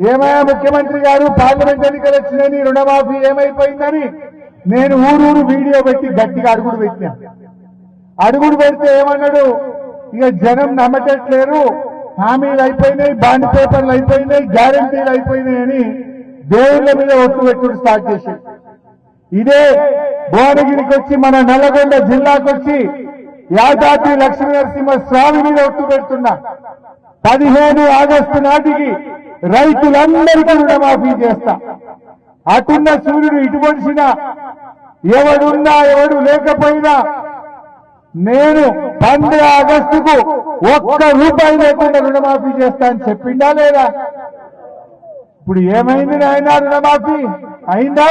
ఏమయ్యా ముఖ్యమంత్రి గారు పార్లమెంట్ ఎన్నికలు వచ్చిందని రుణమాఫీ ఏమైపోయిందని నేను ఊరూరు వీడియో పెట్టి గట్టిగా అడుగుడు పెట్టినా. అడుగుడు పెడితే ఏమన్నాడు? ఇక జనం నమ్మటట్లేరు. హామీలు అయిపోయినాయి బాండ్ పేపర్లు అయిపోయినాయి గ్యారంటీలు అయిపోయినాయి అని దేవుళ్ళ మీద ఒట్టు పెట్టుడు స్టార్ట్ చేసి ఇదే భువనగిరికి వచ్చి మన నల్లగొండ జిల్లాకు వచ్చి యాదాద్రి లక్ష్మీ నరసింహ స్వామి మీద ఒట్టు పెడుతున్నా. పదిహేను ఆగస్టు నాటికి రైతులందరికీ రుణమాఫీ చేస్తా. అటున్న సూర్యుడు ఇటు ఎవడున్నా ఎవడు లేకపోయినా నేను పంద్ర ఆగస్టుకు ఒక్క రూపాయి లేకుండా రుణమాఫీ చేస్తా అని చెప్పిండా లేదా? ఇప్పుడు ఏమైంది నాయన రుణమాఫీ? అయిందా?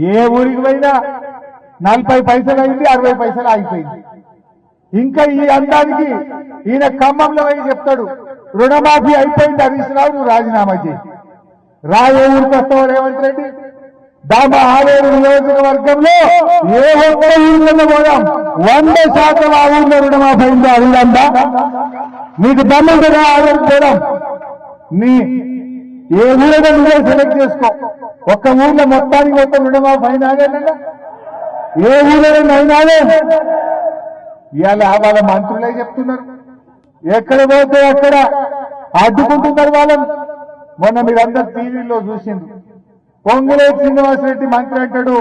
ఏ ఊరికి పోయినా నలభై పైసలు అయింది అరవై పైసలు ఆగిపోయింది. ఇంకా ఈ అందానికి ఈయన ఖమ్మంలో అయి చెప్తాడు రుణమాఫీ అయిపోయింది హరీష్ రావు నువ్వు రాజీనామా చేయి. రాయే ఊరికి వస్తావు రేవంత్ రెడ్డి దామ ఆరేడు నియోజకవర్గంలో ఏ ఒక్క ఊళ్ళో పోదాం. వంద శాతం ఆ ఊళ్ళో రుణమాఫీ అయిందా? అడిగిందా నీకు దమ్ము కదా ఆరేడు పోదాం నీ ఏ ఊరైనా నువ్వే సెలెక్ట్ చేసుకో. ఒక్క ఊళ్ళో మొత్తానికి ఒక్క రుణమాఫీ అయినాగేనా ఏ ఊళ్ళో అయినాగే ఇవాళ వాళ్ళ మంత్రులే చెప్తున్నారు. ఎక్కడ పోతే అక్కడ అడ్డుకుంటున్నారు వాళ్ళని మొన్న మీరందరు టీవీలో చూసింది పొంగులే శ్రీనివాసరెడ్డి మంత్రి అంటాడు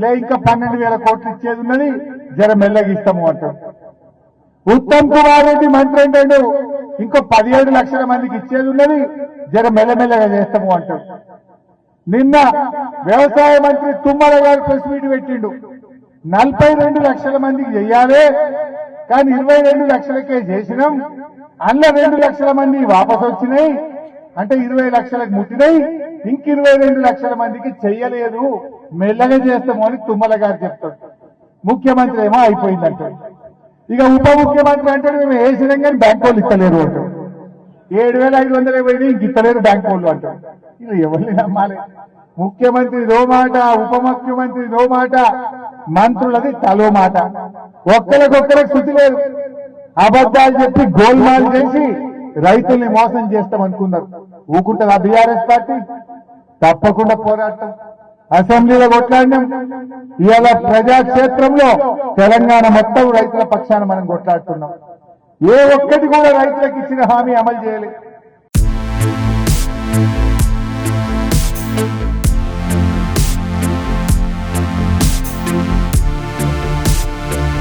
లే ఇంకా పన్నెండు వేల కోట్లు ఇచ్చేది ఉన్నది జర మెల్లగిస్తాము అంటాడు. ఉత్తమ్ కుమార్ రెడ్డి మంత్రి అంటాడు ఇంకో పదిహేడు లక్షల మందికి ఇచ్చేది ఉన్నది జర మెల్లమెల్లగా చేస్తాము అంటాడు. నిన్న వ్యవసాయ మంత్రి తుమ్మల గారు ప్రెస్ మీట్ పెట్టిండు నలభై రెండు లక్షల మందికి చెయ్యాలి కానీ ఇరవై రెండు లక్షలకే చేసినాం అందులో రెండు లక్షల మంది వాపసు వచ్చినాయి. అంటే ఇరవై లక్షలకు ముట్టినాయి. ఇంక ఇరవై రెండు లక్షల మందికి చెయ్యలేదు. మెల్లగా చేస్తాము అని తుమ్మల గారు చెప్తాడు ముఖ్యమంత్రి ఏమో అయిపోయిందంటాడు ఇక ఉప ముఖ్యమంత్రి అంటాడు మేము వేసినాం కానీ బ్యాంక్ వాళ్ళు ఇస్తలేరు అంటాడు ఏడు వేల ఐదు వందల పోయి ఇంక ఇస్తలేరు బ్యాంక్ వాళ్ళు అంటాడు ఇది ఎవరిని నమ్మాలి? ముఖ్యమంత్రి దో మాట ఉప ముఖ్యమంత్రి దో మాట మంత్రులది తలో మాట. ఒక్కరికొక్కరికి శుద్ధి లేదు. అబద్ధాలు చెప్పి గోల్మాల్ చేసి రైతుల్ని మోసం చేస్తాం అనుకున్నారు. ఊకుంటారా బీఆర్ఎస్ పార్టీ? తప్పకుండా పోరాటం అసెంబ్లీలో కొట్లాడినాం. ఇవాళ ప్రజాక్షేత్రంలో తెలంగాణ మొత్తం రైతుల పక్షాన మనం కొట్లాడుతున్నాం. ఏ ఒక్కటి కూడా రైతులకు ఇచ్చిన హామీ అమలు చేయలేదు.